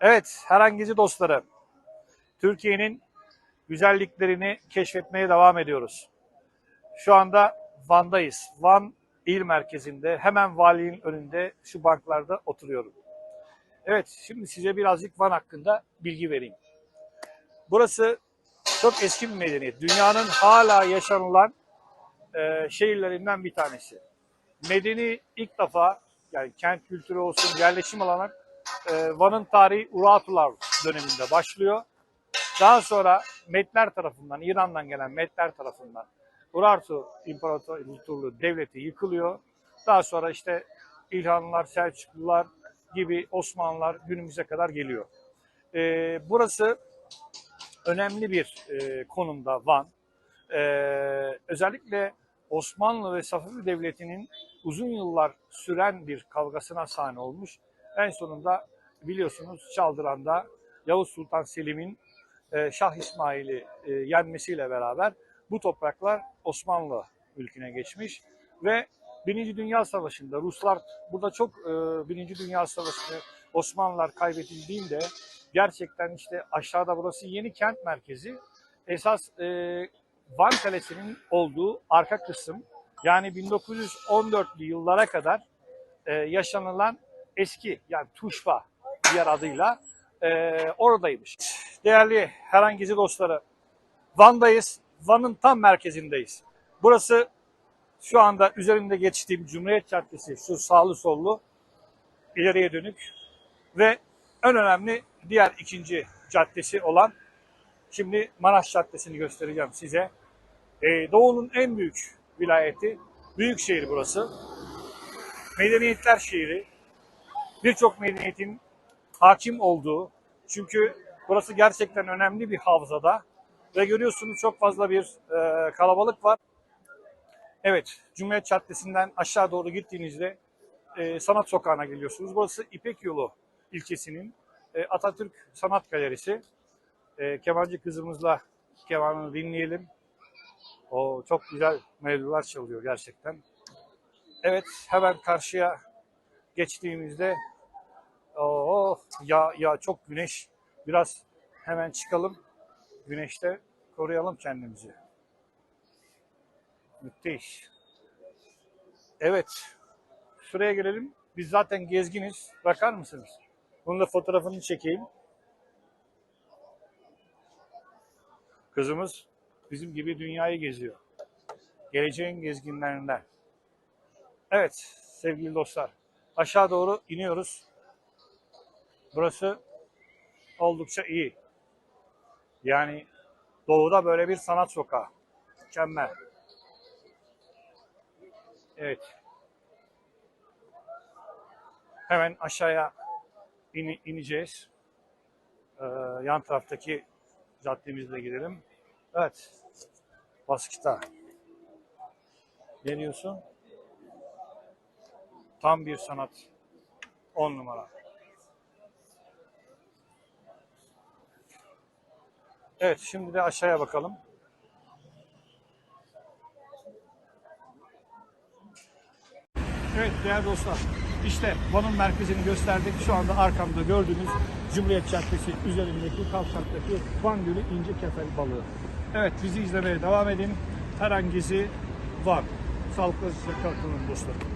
Evet, herhangi dostları. Türkiye'nin güzelliklerini keşfetmeye devam ediyoruz. Şu anda Van'dayız. Van il merkezinde, hemen valinin önünde şu banklarda oturuyorum. Evet, şimdi size birazcık Van hakkında bilgi vereyim. Burası çok eski bir medeniyet. Dünyanın hala yaşanılan e, şehirlerinden bir tanesi. Medeni ilk defa yani kent kültürü olsun, yerleşim alanı e, Van'ın tarihi Urartular döneminde başlıyor. Daha sonra Metler tarafından, İran'dan gelen Metler tarafından Urartu İmparatorluğu devleti yıkılıyor. Daha sonra işte İlhanlılar, Selçuklular gibi Osmanlılar günümüze kadar geliyor. E, burası önemli bir e, konumda Van. E, özellikle Osmanlı ve Safavi Devleti'nin uzun yıllar süren bir kavgasına sahne olmuş. En sonunda biliyorsunuz Çaldıran'da Yavuz Sultan Selim'in e, Şah İsmail'i e, yenmesiyle beraber bu topraklar Osmanlı mülküne geçmiş ve Birinci Dünya Savaşı'nda Ruslar burada çok e, Birinci Dünya Savaşı'nda Osmanlılar kaybedildiğinde gerçekten işte aşağıda burası yeni kent merkezi. Esas Van Kalesi'nin olduğu arka kısım yani 1914'lü yıllara kadar yaşanılan eski yani Tuşba diğer adıyla e, oradaymış. Değerli herhangi dostları Van'dayız. Van'ın tam merkezindeyiz. Burası şu anda üzerinde geçtiğim Cumhuriyet Caddesi şu sağlı sollu ileriye dönük ve en önemli diğer ikinci caddesi olan şimdi Maraş Caddesi'ni göstereceğim size. Ee, Doğu'nun en büyük vilayeti, büyük şehir burası. Medeniyetler şehri. Birçok medeniyetin hakim olduğu, çünkü burası gerçekten önemli bir havzada ve görüyorsunuz çok fazla bir e, kalabalık var. Evet, Cumhuriyet Caddesi'nden aşağı doğru gittiğinizde e, Sanat Sokağı'na geliyorsunuz. Burası İpek Yolu ilçesinin e, Atatürk Sanat Galerisi. E, kemancı kızımızla kemanını dinleyelim. O çok güzel melodiler çalıyor gerçekten. Evet, hemen karşıya geçtiğimizde ya ya çok güneş. Biraz hemen çıkalım. Güneşte koruyalım kendimizi. Müthiş. Evet. Şuraya gelelim. Biz zaten gezginiz. Bakar mısınız? Bunun da fotoğrafını çekeyim. Kızımız bizim gibi dünyayı geziyor. Geleceğin gezginlerinden. Evet sevgili dostlar. Aşağı doğru iniyoruz. Burası oldukça iyi. Yani doğuda böyle bir sanat sokağı. Mükemmel. Evet. Hemen aşağıya in- ineceğiz. Ee, yan taraftaki caddemizle gidelim. Evet. Baskıta. Ne diyorsun? Tam bir sanat. 10 numara. Evet, şimdi de aşağıya bakalım. Evet değerli dostlar, işte Van'ın merkezini gösterdik. Şu anda arkamda gördüğünüz Cumhuriyet Caddesi üzerindeki kavşaktaki Van Gölü ince kefel balığı. Evet bizi izlemeye devam edin. Herhangisi Van. Sağlıklı size kalkının dostlarım.